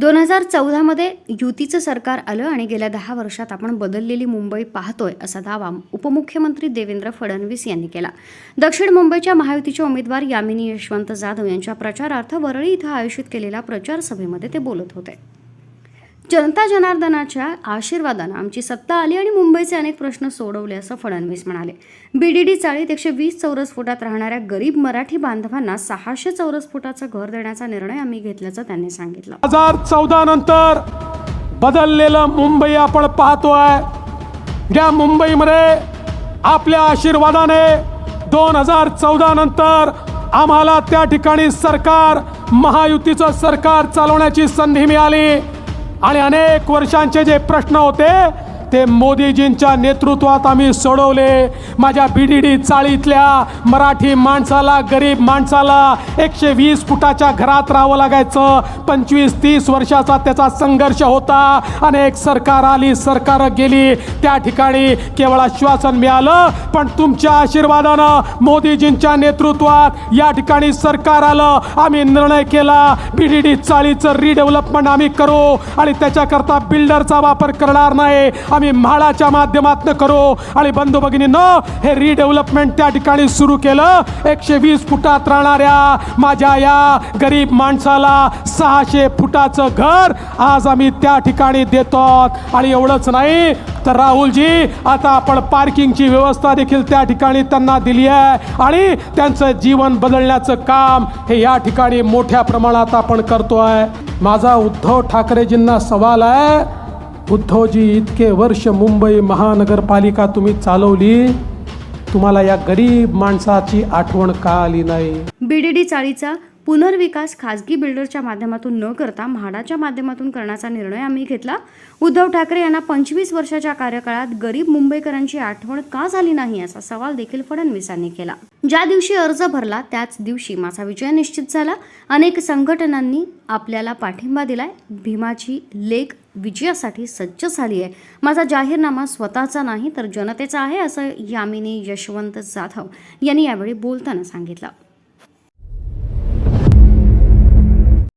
दोन हजार चौदामध्ये युतीचं सरकार आलं आणि गेल्या दहा वर्षात आपण बदललेली मुंबई पाहतोय असा दावा उपमुख्यमंत्री देवेंद्र फडणवीस यांनी केला. दक्षिण मुंबईच्या महायुतीच्या उमेदवार यामिनी यशवंत जाधव यांच्या प्रचारार्थ वरळी इथं आयोजित केलेल्या प्रचार सभेमध्ये ते बोलत होते. जनता जनार्दनाच्या आशीर्वादानं आमची सत्ता आली आणि मुंबईचे अनेक प्रश्न सोडवले असं फडणवीस म्हणाले. बीडीडी चाळीत एकशे वीस चौरस फुटात राहणाऱ्या गरीब मराठी बांधवांना सहाशे चौरस फुटाचं घर देण्याचा निर्णय आम्ही घेतल्याचं त्यांनी सांगितलं. हजार चौदा नंतर बदललेलं मुंबई आपण पाहतोय. या मुंबईमध्ये आपल्या आशीर्वादाने दोन हजार चौदा नंतर आम्हाला त्या ठिकाणी सरकार महायुतीचं सरकार चालवण्याची संधी मिळाली. आणि अनेक वर्षांचे जे प्रश्न होते ते मोदीजींच्या नेतृत्वात आम्ही सोडवले. माझ्या बीडीडी चाळीतल्या मराठी माणसाला गरीब माणसाला एकशे वीस फुटाच्या घरात राहावं लागायचं. पंचवीस तीस वर्षाचा त्याचा संघर्ष होता. अनेक सरकार आली सरकार गेली. त्या ठिकाणी केवळ आश्वासन मिळालं. पण तुमच्या आशीर्वादानं मोदीजींच्या नेतृत्वात या ठिकाणी सरकार आलं. आम्ही निर्णय केला बीडीडी चाळीचं रिडेव्हलपमेंट आम्ही करू. आणि त्याच्याकरता बिल्डरचा वापर करणार नाही. आम्ही म्हाळाच्या माध्यमातून करू. आणि बंधू भगिनीनं हे रिडेव्हलपमेंट त्या ठिकाणी सुरू केलं. एकशे वीस फुटात राहणाऱ्या माझ्या या गरीब माणसाला सहाशे फुटाचं घर आज आम्ही त्या ठिकाणी देतो आणि एवढंच नाही तर राहुलजी आता आपण पार्किंगची व्यवस्था देखील त्या ठिकाणी त्यांना दिली आहे. आणि त्यांचं जीवन बदलण्याचं काम हे या ठिकाणी मोठ्या प्रमाणात आपण करतो आहे माझा उद्धव ठाकरेजींना सवाल आहे उद्धवजी इतके वर्ष मुंबई महानगरपालिका तुम्ही चालवली तुम्हाला या गरीब माणसाची आठवण का आली नाही बीडीडी चाळीचा पुनर्विकास खाजगी बिल्डरच्या माध्यमातून न करता म्हाडाच्या माध्यमातून करण्याचा निर्णय आम्ही घेतला. उद्धव ठाकरे यांना पंचवीस वर्षाच्या कार्यकाळात गरीब मुंबईकरांची आठवण का झाली नाही असा सवाल देखील फडणवीसांनी केला. ज्या दिवशी अर्ज भरला त्याच दिवशी माझा विजय निश्चित झाला. अनेक संघटनांनी आपल्याला पाठिंबा दिलाय. भीमाची लेख विजयासाठी सज्ज झाली आहे. माझा जाहीरनामा स्वतःचा नाही तर जनतेचा आहे असं यामिनी यशवंत जाधव यांनी यावेळी बोलताना सांगितलं.